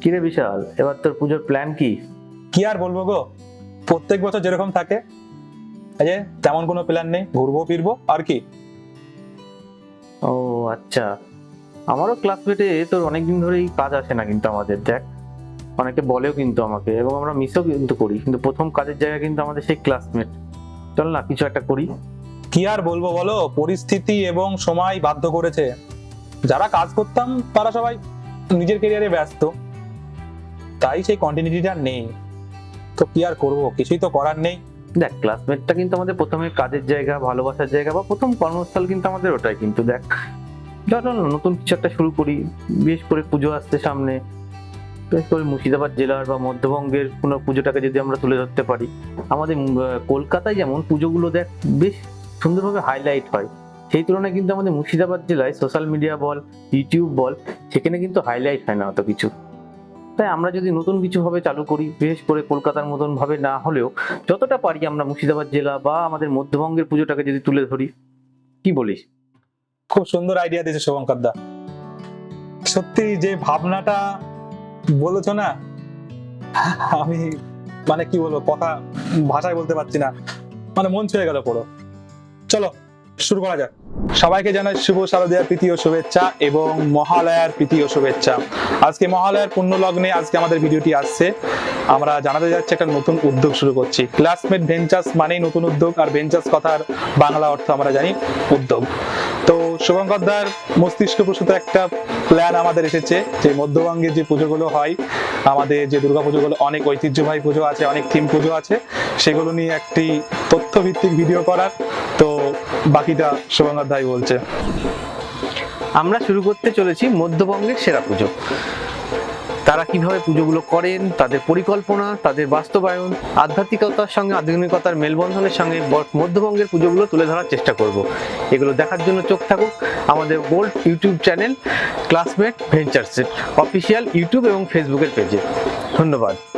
কিরে বিশাল এবার তোর পুজোর প্ল্যান কি? কি আর বলব গো? প্রত্যেক বছর যেরকম থাকে যে তেমন কোনো প্ল্যান নেই ঘুরবো ফিরবো আর কি? ও আচ্ছা। আমারও ক্লাসমেটে তোর অনেকদিন ধরেই কাজ আসে না কিন্তু আমাদের দেখ। অনেকে বলেও কিন্তু আমাকে এবং আমরা মিসও কিন্তু করি কিন্তু প্রথম কাজের জায়গা কিন্তু আমাদের সেই ক্লাসমেট চল না কিছু একটা করি। কি আর বলব বলো? পরিস্থিতি এবং সময় বাধ্য করেছে। যারা কাজ করতাম তারা সবাই নিজের কেরিয়ারে ব্যস্ত। তাই সেই কন্টিনিউটিটা নেই। তো কি আর করব? কিছুই তো করার নেই। দেখ ক্লাসমেটটা কিন্তু আমাদের প্রথমে কাজের জায়গা, ভালোবাসার জায়গা বা প্রথম কর্মস্থল কিন্তু আমাদের ওটাই কিন্তু, দেখ। চলো নতুন কিছু একটা শুরু করি, বিশেষ করে পুজো আসছে সামনে। বিশেষ করে মুর্শিদাবাদ জেলার বা মধ্যবঙ্গের কোনো পুজোটাকে যদি আমরা তুলে ধরতে পারি, আমাদের কলকাতায় যেমন পুজোগুলো দেখ, বেশ সুন্দরভাবে হাইলাইট হয়। সেই তুলনায় কিন্তু আমাদের মুর্শিদাবাদ জেলায় সোশ্যাল মিডিয়া বল ইউটিউব বল, সেখানে কিন্তু হাইলাইট হয় না অত কিছু। তাই আমরা যদি নতুন কিছু ভাবে চালু করি, বিশেষ করে কলকাতার মতন ভাবে না হলেও যতটা পারি আমরা মুর্শিদাবাদ জেলা বা আমাদের মধ্যবঙ্গের পুজোটাকে যদি তুলে ধরি, কি বলিস? খুব সুন্দর আইডিয়া দিয়েছে শুভঙ্কর দা। সত্যি যে ভাবনাটা বলেছ না, আমি মানে কি বলব, কথা ভাষায় বলতে পারছি না। মানে মন ছুঁয়ে গেল পুরো। চলো, শুরু করা যাক। সবাইকে জানাই শুভ শারদীয়ার প্রীতি ও শুভেচ্ছা এবং মহালয়ার প্রীতি ও শুভেচ্ছা। আজকে মহালয়ার পূর্ণ লগ্নে আজকে আমাদের ভিডিওটি আসছে। আমরা জানাতে যাচ্ছি একটা নতুন উদ্যোগ শুরু করছি। ক্লাসমেট ভেঞ্চার্স মানেই নতুন উদ্যোগ আর ভেঞ্চার্স কথার বাংলা অর্থ আমরা জানি উদ্যোগ। তো শুভঙ্কর দার মস্তিষ্ক প্রসূত একটা প্ল্যান আমাদের এসেছে যে মধ্যবঙ্গে যে পুজোগুলো হয়, আমাদের যে দুর্গা পুজোগুলো, অনেক ঐতিহ্যবাহী পুজো আছে, অনেক থিম পুজো আছে, সেগুলো নিয়ে একটি তথ্যভিত্তিক ভিডিও করার তো বাকিটা দাই বলছে। আমরা শুরু করতে চলেছি মধ্যবঙ্গের সেরা পুজো। তারা কীভাবে পুজোগুলো করেন, তাদের পরিকল্পনা, তাদের বাস্তবায়ন, আধ্যাত্মিকতার সঙ্গে আধুনিকতার মেলবন্ধনের সঙ্গে মধ্যবঙ্গের পুজোগুলো তুলে ধরার চেষ্টা করব। এগুলো দেখার জন্য চোখ থাকুক। আমাদের গোল্ড ইউটিউব চ্যানেল, ক্লাসমেট ভেঞ্চার্সের অফিসিয়াল ইউটিউব এবং ফেসবুকের পেজে। ধন্যবাদ।